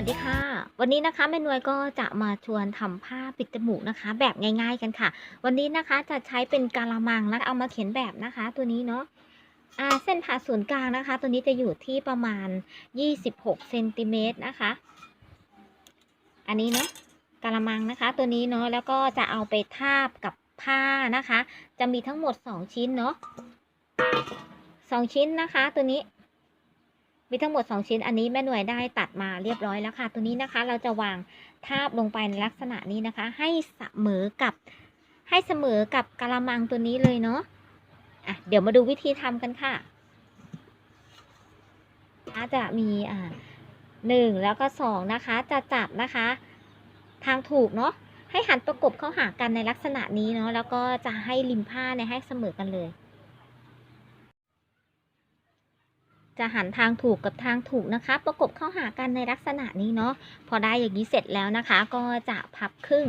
วัสดีค่ะ วันนี้นะคะแม่นวยก็จะมาชวนทำผ้าปิดจมูกนะคะ แบบง่าย ๆกันค่ะ วันนี้นะคะจะใช้เป็นกาละมังแล้วเอามาเขียนแบบนะคะ ตัวนี้เนาะอ่าเส้นผ่าศูนย์กลางนะคะ ตัวนี้จะอยู่ที่ประมาณ 26เซนติเมตรนะคะ อันนี้เนาะกาละมังนะคะ ตัวนี้เนาะแล้วก็จะเอาไปทาบกับผ้านะคะ จะมีทั้งหมด 2 ชิ้นเนาะสองชิ้นนะคะ ตัวนี้ มีทั้งหมด 2 ชิ้นอันนี้แม่หน่วยได้ตัดมาเรียบร้อยแล้วค่ะ ตัวนี้นะคะเราจะวางทาบลงไปในลักษณะนี้นะคะ ให้เสมอกับให้เสมอกับกะละมังตัวนี้เลยเนาะอะเดี๋ยวมาดูวิธีทำกันค่ะจะมีอ่าหนึ่งแล้วก็สองนะคะ จะจับนะคะ ทางถูกเนาะให้หันประกบเข้าหากันในลักษณะนี้เนาะแล้วก็จะให้ริมผ้าเนี่ยให้เสมอกันเลย จะหันทางถูกกับทางถูกนะคะ ประกบเข้าหากันในลักษณะนี้เนาะพอได้อย่างนี้เสร็จแล้วนะคะ ก็จะพับครึ่ง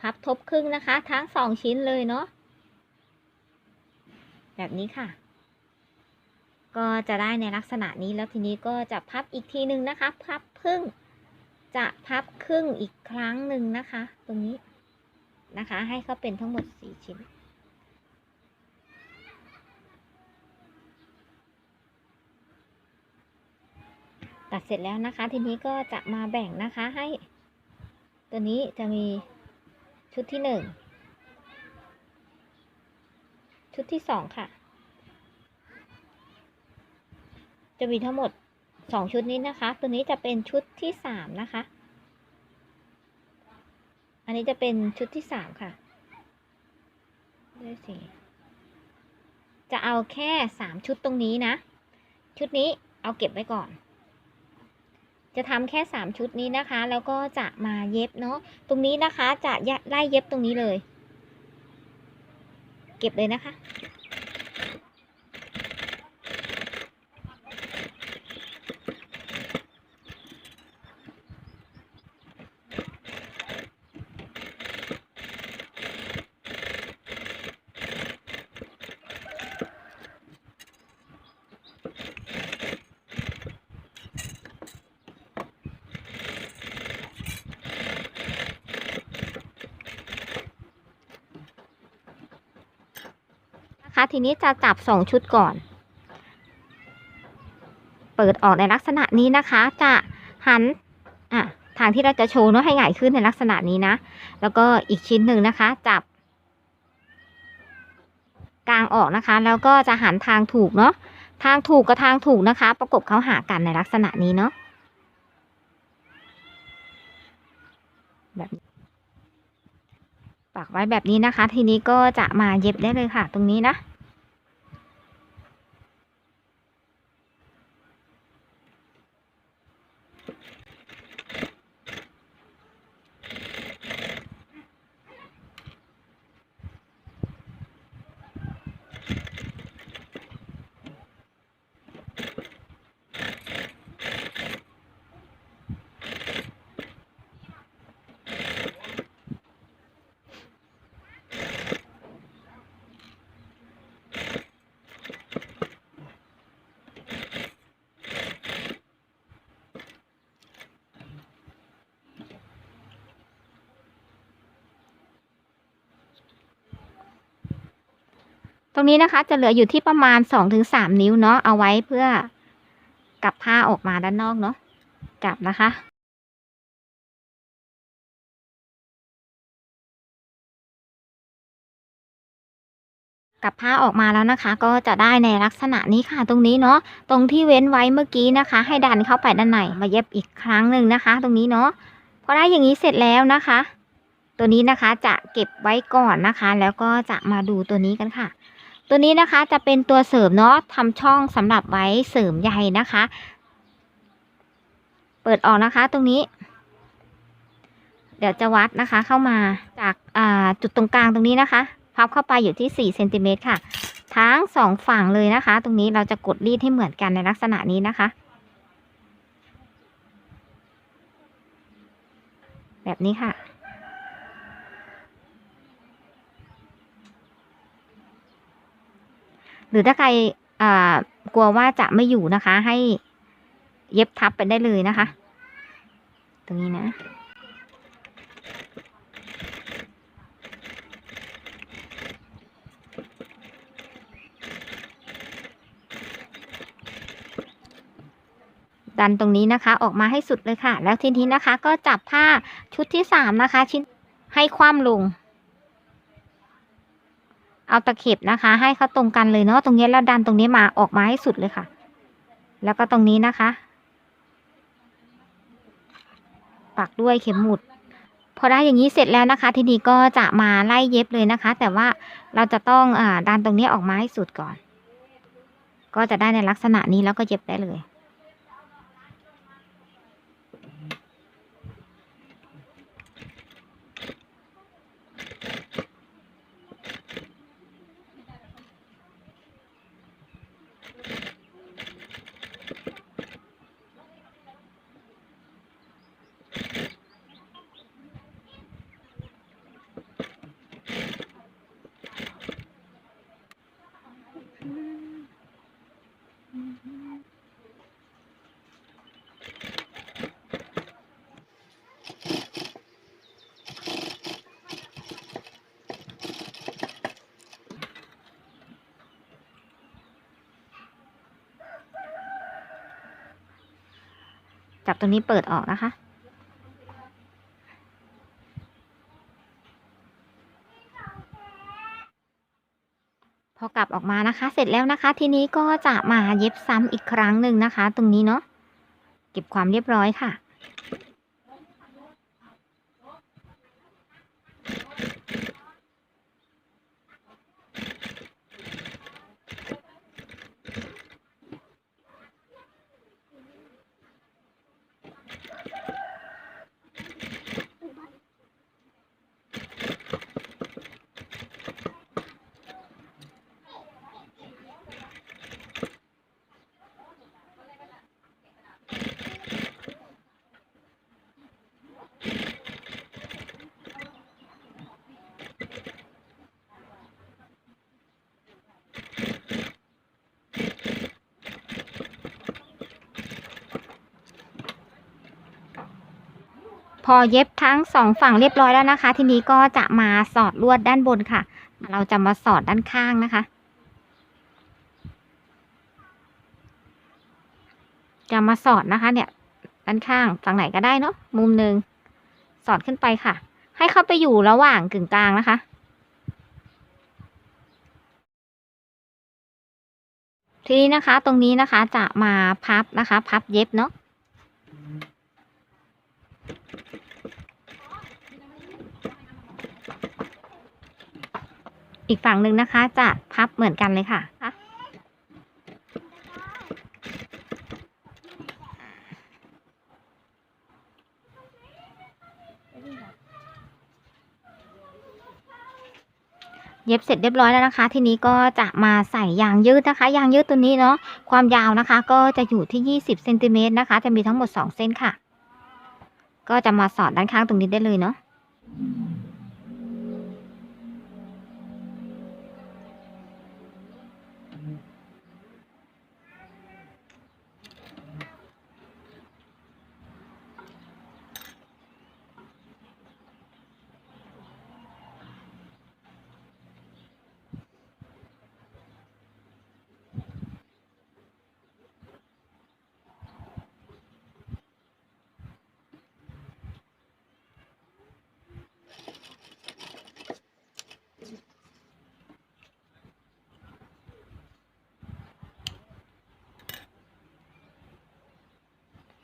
พับทบครึ่งนะคะ ทั้งสองชิ้นเลยเนาะแบบนี้ค่ะ ก็จะได้ในลักษณะนี้แล้วทีนี้ก็จะพับอีกทีหนึ่งนะคะ พับครึ่ง จะพับครึ่งอีกครั้งหนึ่งนะคะ ตรงนี้นะคะ ให้เขาเป็นทั้งหมดสี่ชิ้น ตัดเสร็จแล้วนะคะ ทีนี้ก็จะมาแบ่งนะคะให้ ตัวนี้จะมีชุดที่หนึ่งชุดที่สองค่ะ จะมีทั้งหมดสองชุดนี้นะคะ ตัวนี้จะเป็นชุดที่สามนะคะ อันนี้จะเป็นชุดที่สามค่ะด้วยสิจะเอาแค่สามชุดตรงนี้นะ ชุดนี้เอาเก็บไว้ก่อน จะทำแค่สามชุดนี้นะคะ แล้วก็จะมาเย็บเนาะตรงนี้นะคะจะไล่เย็บตรงนี้เลย เก็บเลยนะคะ นะคะ ทีนี้จะจับสองชุดก่อน เปิดออกในลักษณะนี้นะคะ จะหันอะทางที่เราจะโชว์เนาะให้หงายขึ้นในลักษณะนี้นะ แล้วก็อีกชิ้นหนึ่งนะคะ จับ กลางออกนะคะ แล้วก็จะหันทางถูกเนาะทางถูกกับทางถูกนะคะ ประกบเข้าหากันในลักษณะนี้เนาะแบบปักไว้แบบนี้นะคะ ทีนี้ก็จะมาเย็บได้เลยค่ะ ตรงนี้นะ ตรงนี้นะคะจะเหลืออยู่ที่ประมาณสองถึงสามนิ้วเนาะเอาไว้เพื่อกลับผ้าออกมาด้านนอกเนาะจับนะคะกลับผ้าออกมาแล้วนะคะ ก็จะได้ในลักษณะนี้ค่ะ ตรงนี้เนาะตรงที่เว้นไว้เมื่อกี้นะคะ ให้ดันเข้าไปด้านในมาเย็บอีกครั้งหนึ่งนะคะ ตรงนี้เนาะพอได้อย่างนี้เสร็จแล้วนะคะ ตัวนี้นะคะจะเก็บไว้ก่อนนะคะ แล้วก็จะมาดูตัวนี้กันค่ะ ตัวนี้นะคะจะเป็นตัวเสริมเนาะทำช่องสำหรับไว้เสริมใยนะคะ เปิดออกนะคะตรงนี้ เดี๋ยวจะวัดนะคะเข้ามาจากอ่าจุดตรงกลางตรงนี้นะคะพับเข้าไปอยู่ที่4เซนติเมตรค่ะ ทั้งสองฝั่งเลยนะคะ ตรงนี้เราจะกดรีดให้เหมือนกันในลักษณะนี้นะคะ แบบนี้ค่ะ หรือถ้าใครอ่ากลัวว่าจะไม่อยู่นะคะ ให้เย็บทับไปได้เลยนะคะ ตรงนี้นะดันตรงนี้นะคะออกมาให้สุดเลยค่ะ แล้วทีนี้นะคะก็จับผ้าชุดที่สามนะคะ ชิ้นให้คว่ำลง เอาตะเข็บนะคะ ให้เขาตรงกันเลยเนาะตรงนี้แล้วดันตรงนี้มาออกมาให้สุดเลยค่ะ แล้วก็ตรงนี้นะคะ ปักด้วยเข็มหมุด พอได้อย่างนี้เสร็จแล้วนะคะ ทีนี้ก็จะมาไล่เย็บเลยนะคะ แต่ว่าเราจะต้องอดันตรงนี้ออกมาให้สุดก่อน ก็จะได้ในลักษณะนี้แล้วก็เย็บได้เลย ตรงนี้เปิดออกนะคะ พอกลับออกมานะคะ เสร็จแล้วนะคะ ทีนี้ก็จะมาเย็บซ้ำอีกครั้งหนึ่งนะคะ ตรงนี้เนาะ เก็บความเรียบร้อยค่ะ พอเย็บทั้งสองฝั่งเรียบร้อยแล้วนะคะ ทีนี้ก็จะมาสอดลวดด้านบนค่ะ เราจะมาสอดด้านข้างนะคะ จะมาสอดนะคะเนี่ยด้านข้างฝั่งไหนก็ได้เนาะมุมหนึ่งสอดขึ้นไปค่ะ ให้เข้าไปอยู่ระหว่างกึ่งกลางนะคะ ทีนี้นะคะตรงนี้นะคะจะมาพับนะคะ พับเย็บเนาะ อีกฝั่งหนึ่งนะคะ จะพับเหมือนกันเลยค่ะ เย็บเสร็จเรียบร้อยแล้วนะคะ ทีนี้ก็จะมาใส่ยางยืดนะคะ ยางยืดตัวนี้เนาะ ความยาวนะคะ ก็จะอยู่ที่ 20เซนติเมตรนะคะ จะมีทั้งหมด 2 เส้นค่ะ ก็จะมาสอดด้านข้างตรงนี้ได้เลยเนาะ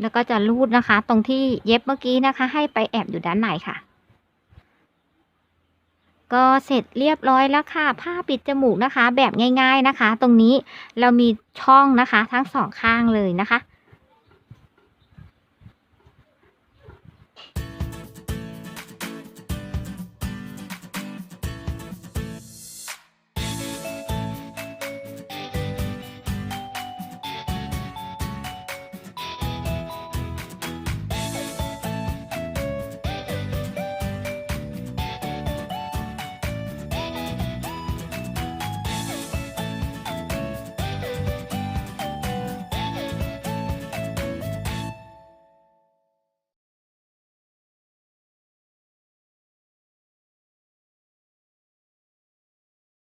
แล้วก็จะรูดนะคะ ตรงที่เย็บเมื่อกี้นะคะ ให้ไปแอบอยู่ด้านในค่ะ ก็เสร็จเรียบร้อยแล้วค่ะ ผ้าปิดจมูกนะคะ แบบง่าย ๆนะคะ ตรงนี้เรามีช่องนะคะ ทั้งสองข้างเลยนะคะ